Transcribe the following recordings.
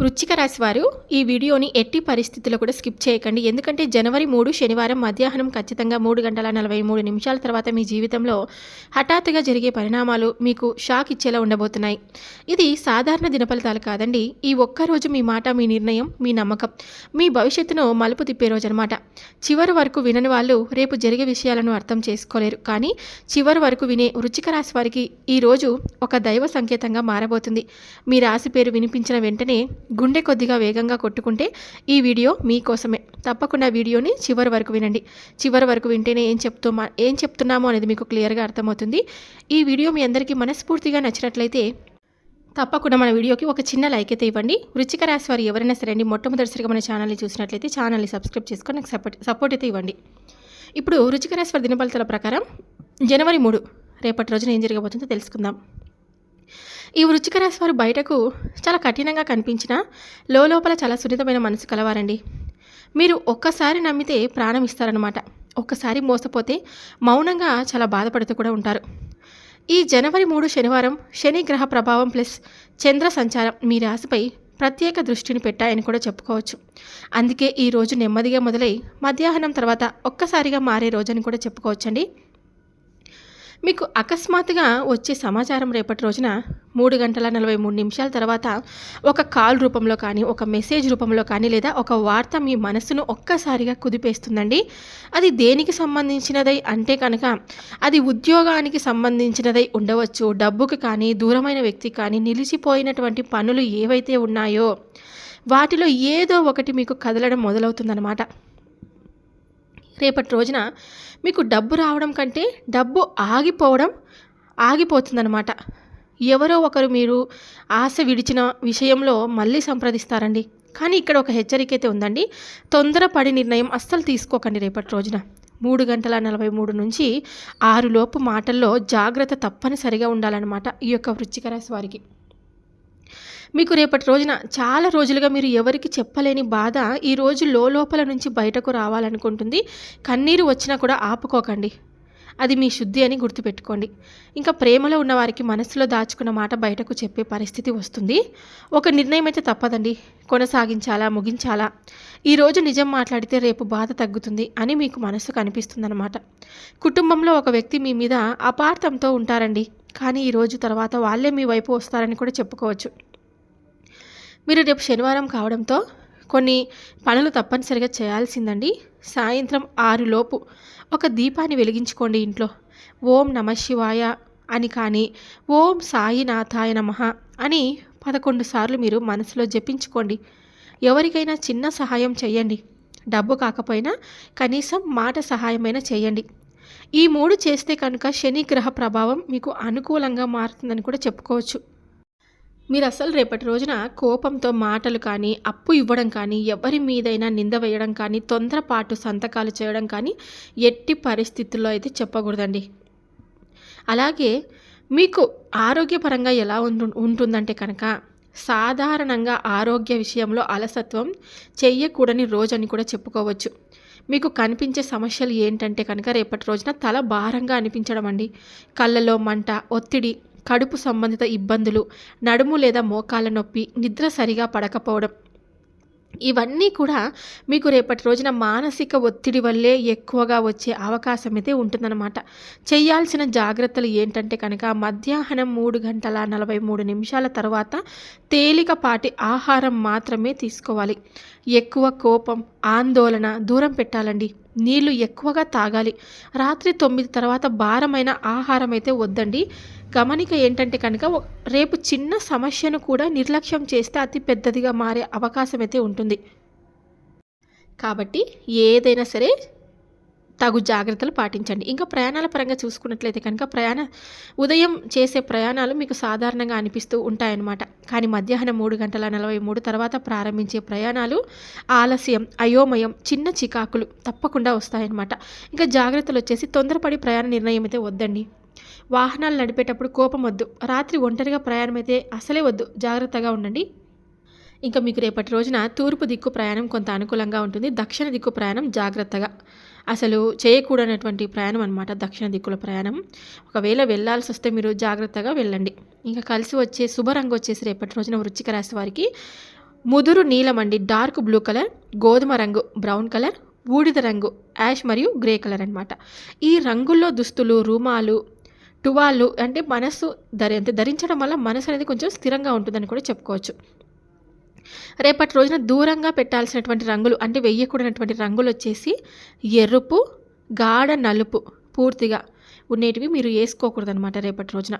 వృచ్చిక రాశి వారు ఈ వీడియోని ఎట్టి పరిస్థితుల్లో కూడా స్కిప్ చేయకండి. ఎందుకంటే జనవరి మూడు శనివారం మధ్యాహ్నం ఖచ్చితంగా మూడు గంటల నలభై మూడు నిమిషాల తర్వాత మీ జీవితంలో హఠాత్తుగా జరిగే పరిణామాలు మీకు షాక్ ఇచ్చేలా ఉండబోతున్నాయి. ఇది సాధారణ దినఫలితాలు కాదండి. ఈ ఒక్కరోజు మీ మాట మీ నిర్ణయం మీ నమ్మకం మీ భవిష్యత్తును మలుపు తిప్పే రోజు అనమాట చివరి వరకు వినని వాళ్ళు రేపు జరిగే విషయాలను అర్థం చేసుకోలేరు. కానీ చివరి వరకు వినే వృచ్చిక రాశి వారికి ఈ రోజు ఒక దైవ సంకేతంగా మారబోతుంది. మీ రాశి పేరు వినిపించిన వెంటనే గుండె కొద్దిగా వేగంగా కొట్టుకుంటే ఈ వీడియో మీకోసమే తప్పకుండా వీడియోని చివరి వరకు వినండి. చివరి వరకు వింటేనే ఏం చెప్తూ ఏం చెప్తున్నామో అనేది మీకు క్లియర్గా అర్థమవుతుంది. ఈ వీడియో మీ అందరికీ మనస్ఫూర్తిగా నచ్చినట్లయితే తప్పకుండా మన వీడియోకి ఒక చిన్న లైక్ అయితే ఇవ్వండి. వృచ్చిక రాశి వారు ఎవరైనా సరే అండి మొట్టమొదటిసారిగా మన ఛానల్ని చూసినట్లయితే ఛానల్ని సబ్స్క్రైబ్ చేసుకొని నాకు సపోర్ట్ సపోర్ట్ అయితే ఇవ్వండి. ఇప్పుడు వృచ్చిక రాశి వారి దినఫలితాల ప్రకారం జనవరి మూడు రేపటి రోజున ఏం జరగబోతుందో తెలుసుకుందాం. ఈ వృచ్చిక రాశి వారు బయటకు చాలా కఠినంగా కనిపించిన లోపల చాలా సున్నితమైన మనసు కలవారండి. మీరు ఒక్కసారి నమ్మితే ప్రాణం ఇస్తారనమాట ఒక్కసారి మోసపోతే మౌనంగా చాలా బాధపడుతూ కూడా ఉంటారు. ఈ జనవరి మూడు శనివారం శని గ్రహ ప్రభావం ప్లస్ చంద్ర సంచారం మీ రాశిపై ప్రత్యేక దృష్టిని పెట్టాయని కూడా చెప్పుకోవచ్చు. అందుకే ఈ రోజు నెమ్మదిగా మొదలై మధ్యాహ్నం తర్వాత ఒక్కసారిగా మారే రోజని కూడా చెప్పుకోవచ్చండి. మీకు అకస్మాత్తుగా వచ్చే సమాచారం రేపటి రోజున మూడు గంటల నలభై మూడు నిమిషాల తర్వాత ఒక కాల్ రూపంలో కానీ ఒక మెసేజ్ రూపంలో కానీ లేదా ఒక వార్త మీ మనసును ఒక్కసారిగా కుదిపేస్తుందండి. అది దేనికి సంబంధించినదై అంటే కనుక అది ఉద్యోగానికి సంబంధించినదై ఉండవచ్చు. డబ్బుకి కానీ దూరమైన వ్యక్తి కానీ నిలిచిపోయినటువంటి పనులు ఏవైతే ఉన్నాయో వాటిలో ఏదో ఒకటి మీకు కదలడం మొదలవుతుందన్నమాట. రేపటి రోజున మీకు డబ్బు రావడం కంటే డబ్బు ఆగిపోవడం ఆగిపోతుందన్నమాట. ఎవరో ఒకరు మీరు ఆశ విడిచిన విషయంలో మళ్ళీ సంప్రదిస్తారండి. కానీ ఇక్కడ ఒక హెచ్చరిక అయితే ఉందండి. తొందరపడి నిర్ణయం అస్సలు తీసుకోకండి రేపటి రోజున. మూడు గంటల నలభై మూడు నుంచి ఆరు లోపు మాటల్లో జాగ్రత్త తప్పనిసరిగా ఉండాలన్నమాట ఈ యొక్క వృచ్చిక రాశి వారికి. మీకు రేపటి రోజున చాలా రోజులుగా మీరు ఎవరికి చెప్పలేని బాధ ఈ రోజు లోపల నుంచి బయటకు రావాలనుకుంటుంది. కన్నీరు వచ్చినా కూడా ఆపుకోకండి. అది మీ శుద్ధి అని గుర్తుపెట్టుకోండి. ఇంకా ప్రేమలో ఉన్న వారికి మనసులో దాచుకున్న మాట బయటకు చెప్పే పరిస్థితి వస్తుంది. ఒక నిర్ణయం అయితే తప్పదండి. కొనసాగించాలా ముగించాలా? ఈరోజు నిజం మాట్లాడితే రేపు బాధ తగ్గుతుంది అని మీకు మనసు కనిపిస్తుందన్నమాట కుటుంబంలో ఒక వ్యక్తి మీ మీద అపార్థంతో ఉంటారండి. కానీ ఈరోజు తర్వాత వాళ్ళే మీ వైపు వస్తారని కూడా చెప్పుకోవచ్చు. మీరు రేపు శనివారం కావడంతో కొన్ని పనులు తప్పనిసరిగా చేయాల్సిందండి. సాయంత్రం ఆరులోపు ఒక దీపాన్ని వెలిగించుకోండి ఇంట్లో. ఓం నమ శివాయ అని కానీ ఓం సాయినాథాయ నమ అని పదకొండు సార్లు మీరు మనసులో జపించుకోండి. ఎవరికైనా చిన్న సహాయం చేయండి. డబ్బు కాకపోయినా కనీసం మాట సహాయమైనా చేయండి. ఈ మూడు చేస్తే కనుక శని గ్రహ ప్రభావం మీకు అనుకూలంగా మారుతుందని కూడా చెప్పుకోవచ్చు. మీరు అసలు రేపటి రోజున కోపంతో మాటలు కానీ అప్పు ఇవ్వడం కానీ ఎవరి మీదైనా నింద వేయడం కానీ తొందరపాటు సంతకాలు చేయడం కానీ ఎట్టి పరిస్థితుల్లో అయితే చెప్పకూడదండి. అలాగే మీకు ఆరోగ్యపరంగా ఎలా ఉంటు ఉంటుందంటే కనుక సాధారణంగా ఆరోగ్య విషయంలో అలసత్వం చెయ్యకూడని రోజు అని కూడా చెప్పుకోవచ్చు. మీకు కనిపించే సమస్యలు ఏంటంటే కనుక రేపటి రోజున తల భారంగా అనిపించడం అండి. కళ్ళలో మంట ఒత్తిడి కడుపు సంబంధిత ఇబ్బందులు నడుము లేదా మోకాల నొప్పి నిద్ర సరిగా పడకపోవడం. ఇవన్నీ కూడా మీకు రేపటి రోజున మానసిక ఒత్తిడి వల్లే ఎక్కువగా వచ్చే అవకాశం అయితే ఉంటుందన్నమాట. చేయాల్సిన జాగ్రత్తలు ఏంటంటే కనుక మధ్యాహ్నం మూడు గంటల నలభై మూడు నిమిషాల తర్వాత తేలికపాటి ఆహారం మాత్రమే తీసుకోవాలి. ఎక్కువ కోపం ఆందోళన దూరం పెట్టాలండి. నీళ్ళు ఎక్కువగా తాగాలి. రాత్రి తొమ్మిది తర్వాత భారమైన ఆహారం అయితే వద్దండి. గమనిక ఏంటంటే కనుక రేపు చిన్న సమస్యను కూడా నిర్లక్ష్యం చేస్తే అతి పెద్దదిగా మారే అవకాశం అయితే ఉంటుంది. కాబట్టి ఏదైనా సరే తగు జాగ్రత్తలు పాటించండి. ఇంకా ప్రయాణాల పరంగా చూసుకున్నట్లయితే కనుక ప్రయాణ ఉదయం చేసే ప్రయాణాలు మీకు సాధారణంగా అనిపిస్తూ ఉంటాయన్నమాట. కానీ మధ్యాహ్నం మూడు గంటల నలభై మూడు తర్వాత ప్రారంభించే ప్రయాణాలు ఆలస్యం అయోమయం చిన్న చికాకులు తప్పకుండా వస్తాయన్నమాట. ఇంకా జాగ్రత్తలు వచ్చేసి తొందరపడి ప్రయాణ నిర్ణయం అయితే వద్దండి. వాహనాలు నడిపేటప్పుడు కోపం వద్దు. రాత్రి ఒంటరిగా ప్రయాణం అయితే అసలే వద్దు. జాగ్రత్తగా ఉండండి. ఇంకా మీకు రేపటి రోజున తూర్పు దిక్కు ప్రయాణం కొంత అనుకూలంగా ఉంటుంది. దక్షిణ దిక్కు ప్రయాణం జాగ్రత్తగా. అసలు చేయకూడనటువంటి ప్రయాణం అనమాట దక్షిణ దిక్కుల ప్రయాణం. ఒకవేళ వెళ్ళాల్సి వస్తే మీరు జాగ్రత్తగా వెళ్ళండి. ఇంకా కలిసి వచ్చే శుభ రంగు వచ్చేసి రేపటి రోజున వృచ్చిక రాశి వారికి ముదురు నీలం అండి. డార్క్ బ్లూ కలర్ గోధుమ రంగు బ్రౌన్ కలర్ బూడిద రంగు యాష్ మరియు గ్రే కలర్ అనమాట ఈ రంగుల్లో దుస్తులు రూమాలు టువాళ్ళు అంటే మనస్సు ధరి అంటే ధరించడం వల్ల మనసు అనేది కొంచెం స్థిరంగా ఉంటుందని కూడా చెప్పుకోవచ్చు. రేపటి రోజున దూరంగా పెట్టాల్సినటువంటి రంగులు అంటే వెయ్యకూడనటువంటి రంగులు వచ్చేసి ఎరుపు గాఢ నలుపు పూర్తిగా ఉండేటివి మీరు వేసుకోకూడదు అనమాట రేపటి రోజున.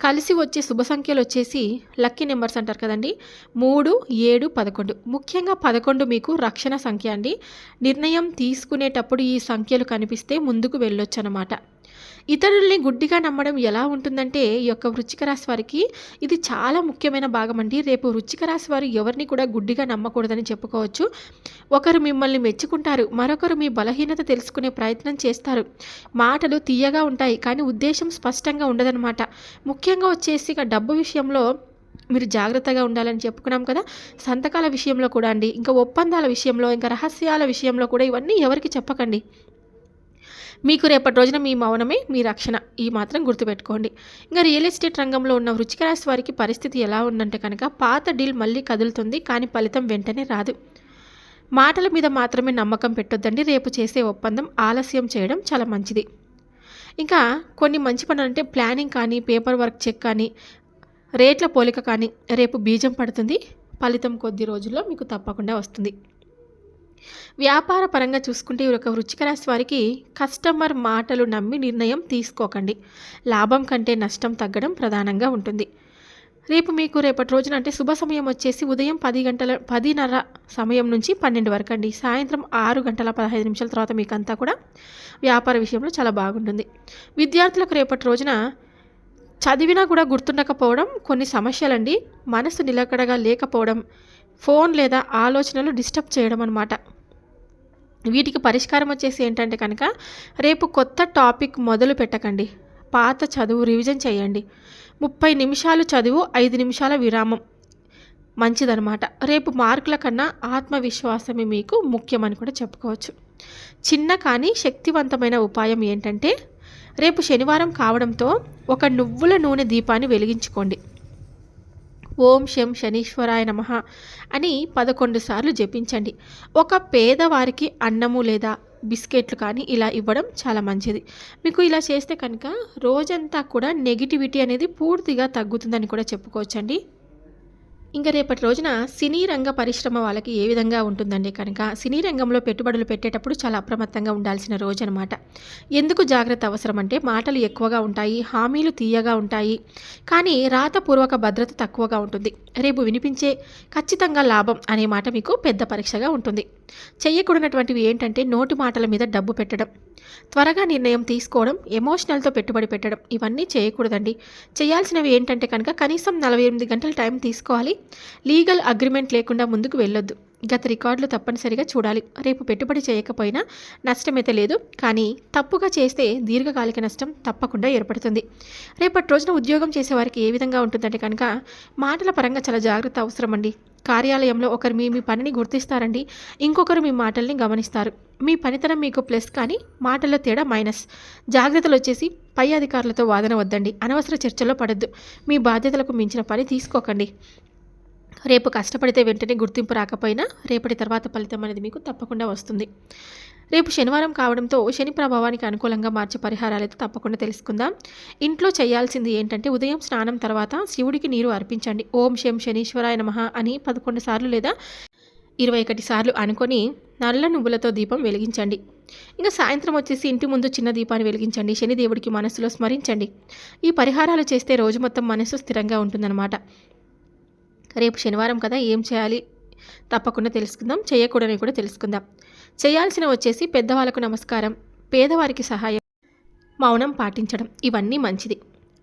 కలిసి వచ్చే శుభ సంఖ్యలు వచ్చేసి లక్కీ నెంబర్స్ అంటారు కదండి. మూడు ఏడు పదకొండు. ముఖ్యంగా పదకొండు మీకు రక్షణ సంఖ్య అండి. నిర్ణయం తీసుకునేటప్పుడు ఈ సంఖ్యలు కనిపిస్తే ముందుకు వెళ్ళొచ్చు అనమాట ఇతరుల్ని గుడ్డిగా నమ్మడం ఎలా ఉంటుందంటే ఈ యొక్క వృచ్చిక రాశి వారికి ఇది చాలా ముఖ్యమైన భాగం అండి. రేపు వృచ్చిక రాశి వారు ఎవరిని కూడా గుడ్డిగా నమ్మకూడదని చెప్పుకోవచ్చు. ఒకరు మిమ్మల్ని మెచ్చుకుంటారు మరొకరు మీ బలహీనత తెలుసుకునే ప్రయత్నం చేస్తారు. మాటలు తీయగా ఉంటాయి కానీ ఉద్దేశం స్పష్టంగా ఉండదన్నమాట. ముఖ్యంగా వచ్చేసి ఇక డబ్బు విషయంలో మీరు జాగ్రత్తగా ఉండాలని చెప్పుకున్నాం కదా. సంతకాల విషయంలో కూడా అండి ఇంకా ఒప్పందాల విషయంలో ఇంకా రహస్యాల విషయంలో కూడా ఇవన్నీ ఎవరికి చెప్పకండి. మీకు రేపటి రోజున మీ మౌనమే మీ రక్షణ. ఈ మాత్రం గుర్తుపెట్టుకోండి. ఇంకా రియల్ ఎస్టేట్ రంగంలో ఉన్న వృచ్చిక రాశి వారికి పరిస్థితి ఎలా ఉందంటే కనుక పాత డీల్ మళ్ళీ కదులుతుంది కానీ ఫలితం వెంటనే రాదు. మాటల మీద మాత్రమే నమ్మకం పెట్టొద్దండి. రేపు చేసే ఒప్పందం ఆలస్యం చేయడం చాలా మంచిది. ఇంకా కొన్ని మంచి పనులు అంటే ప్లానింగ్ కానీ పేపర్ వర్క్ చెక్ కానీ రేట్ల పోలిక కానీ రేపు బీజం పడుతుంది. ఫలితం కొద్ది రోజుల్లో మీకు తప్పకుండా వస్తుంది. వ్యాపార పరంగా చూసుకుంటే ఈ యొక్క వృచ్చిక రాశి వారికి కస్టమర్ మాటలు నమ్మి నిర్ణయం తీసుకోకండి. లాభం కంటే నష్టం తగ్గడం ప్రధానంగా ఉంటుంది. రేపు మీకు రేపటి రోజున అంటే శుభ సమయం వచ్చేసి ఉదయం పది గంటల పదిన్నర సమయం నుంచి పన్నెండు వరకు అండి. సాయంత్రం ఆరు గంటల పదహైదు నిమిషాల తర్వాత మీకు అంతా కూడా వ్యాపార విషయంలో చాలా బాగుంటుంది. విద్యార్థులకు రేపటి రోజున చదివినా కూడా గుర్తుండకపోవడం కొన్ని సమస్యలండి. మనసు నిలకడగా లేకపోవడం ఫోన్ లేదా ఆలోచనలు డిస్టర్బ్ చేయడం అనమాట వీటికి పరిష్కారం వచ్చేసి ఏంటంటే కనుక రేపు కొత్త టాపిక్ మొదలు పెట్టకండి. పాత చదువు రివిజన్ చేయండి. ముప్పై నిమిషాలు చదువు ఐదు నిమిషాల విరామం. మంచిదనమాట రేపు మార్కుల కన్నా ఆత్మవిశ్వాసమే మీకు ముఖ్యమని కూడా చెప్పుకోవచ్చు. చిన్న కానీ శక్తివంతమైన ఉపాయం ఏంటంటే రేపు శనివారం కావడంతో ఒక నువ్వుల నూనె దీపాన్ని వెలిగించుకోండి. ఓం శం శనీశ్వరాయ నమ అని పదకొండు సార్లు జపించండి. ఒక పేదవారికి అన్నము లేదా బిస్కెట్లు కానీ ఇలా ఇవ్వడం చాలా మంచిది. మీకు ఇలా చేస్తే కనుక రోజంతా కూడా నెగిటివిటీ అనేది పూర్తిగా తగ్గుతుందని కూడా చెప్పుకోవచ్చండి. ఇంకా రేపటి రోజున సినీ రంగ పరిశ్రమ వాళ్ళకి ఏ విధంగా ఉంటుందండి? కనుక సినీ రంగంలో పెట్టుబడులు పెట్టేటప్పుడు చాలా అప్రమత్తంగా ఉండాల్సిన రోజు అనమాట ఎందుకు జాగ్రత్త అవసరం అంటే మాటలు ఎక్కువగా ఉంటాయి హామీలు తీయగా ఉంటాయి. కానీ రాతపూర్వక భద్రత తక్కువగా ఉంటుంది. రేపు వినిపించే ఖచ్చితంగా లాభం అనే మాట మీకు పెద్ద పరీక్షగా ఉంటుంది. చేయకూడనటువంటివి ఏంటంటే నోటి మాటల మీద డబ్బు పెట్టడం త్వరగా నిర్ణయం తీసుకోవడం ఎమోషనల్తో పెట్టుబడి పెట్టడం ఇవన్నీ చేయకూడదండి. చేయాల్సినవి ఏంటంటే కనుక కనీసం నలభై ఎనిమిది గంటల టైం తీసుకోవాలి. లీగల్ అగ్రిమెంట్ లేకుండా ముందుకు వెళ్ళొద్దు. గత రికార్డులు తప్పనిసరిగా చూడాలి. రేపు పెట్టుబడి చేయకపోయినా నష్టమైతే లేదు. కానీ తప్పుగా చేస్తే దీర్ఘకాలిక నష్టం తప్పకుండా ఏర్పడుతుంది. రేపటి రోజున ఉద్యోగం చేసేవారికి ఏ విధంగా ఉంటుందంటే కనుక మాటల పరంగా చాలా జాగ్రత్త అవసరమండి. కార్యాలయంలో ఒకరు మీ మీ పనిని గుర్తిస్తారండి. ఇంకొకరు మీ మాటల్ని గమనిస్తారు. మీ పనితనం మీకు ప్లస్ కానీ మాటల్లో తేడా మైనస్. జాగ్రత్తలు వచ్చేసి పై అధికారులతో వాదన వద్దండి. అనవసర చర్చల్లో పడద్దు. మీ బాధ్యతలకు మించిన పని తీసుకోకండి. రేపు కష్టపడితే వెంటనే గుర్తింపు రాకపోయినా రేపటి తర్వాత ఫలితం అనేది మీకు తప్పకుండా వస్తుంది. రేపు శనివారం కావడంతో శని ప్రభావానికి అనుకూలంగా మార్చే పరిహారాలు అయితే తప్పకుండా తెలుసుకుందాం. ఇంట్లో చేయాల్సింది ఏంటంటే ఉదయం స్నానం తర్వాత శివుడికి నీరు అర్పించండి. ఓం శం శనీశ్వరాయ నమ అని పదకొండు సార్లు లేదా ఇరవై ఒకటి సార్లు అనుకొని నల్ల నువ్వులతో దీపం వెలిగించండి. ఇంకా సాయంత్రం వచ్చేసి ఇంటి ముందు చిన్న దీపాన్ని వెలిగించండి. శనిదేవుడికి మనస్సులో స్మరించండి. ఈ పరిహారాలు చేస్తే రోజు మొత్తం మనస్సు స్థిరంగా ఉంటుందన్నమాట. రేపు శనివారం కదా ఏం చేయాలి? తప్పకుండా తెలుసుకుందాం చేయకూడని కూడా తెలుసుకుందాం. చేయాల్సిన వచ్చేసి పెద్దవాళ్ళకు నమస్కారం పేదవారికి సహాయం మౌనం పాటించడం ఇవన్నీ మంచిది.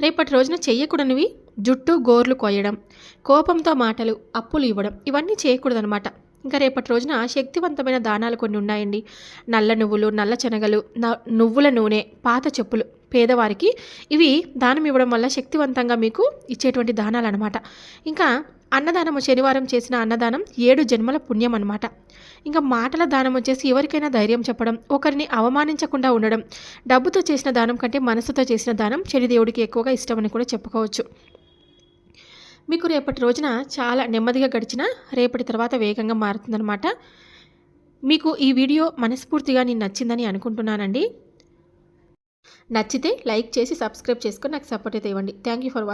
రేపటి రోజున చెయ్యకూడనివి జుట్టు గోర్లు కోయడం కోపంతో మాటలు అప్పులు ఇవ్వడం ఇవన్నీ చేయకూడదనమాట ఇంకా రేపటి రోజున శక్తివంతమైన దానాలు కొన్ని ఉన్నాయండి. నల్ల నువ్వులు నల్ల శనగలు న- నువ్వుల నూనె పాత చెప్పులు పేదవారికి ఇవి దానం ఇవ్వడం వల్ల శక్తివంతంగా మీకు ఇచ్చేటువంటి దానాలు అనమాట ఇంకా అన్నదానం శనివారం చేసిన అన్నదానం ఏడు జన్మల పుణ్యం అనమాట ఇంకా మాటల దానం వచ్చేసి ఎవరికైనా ధైర్యం చెప్పడం ఒకరిని అవమానించకుండా ఉండడం డబ్బుతో చేసిన దానం కంటే మనసుతో చేసిన దానం శనిదేవుడికి ఎక్కువగా ఇష్టమని కూడా చెప్పుకోవచ్చు. మీకు రేపటి రోజున చాలా నెమ్మదిగా గడిచిన రేపటి తర్వాత వేగంగా మారుతుందనమాట మీకు ఈ వీడియో మనస్ఫూర్తిగా నేను నచ్చిందని అనుకుంటున్నానండి. నచ్చితే లైక్ చేసి సబ్స్క్రైబ్ చేసుకొని నాకు సపోర్ట్ అయితే ఇవ్వండి. Thank you for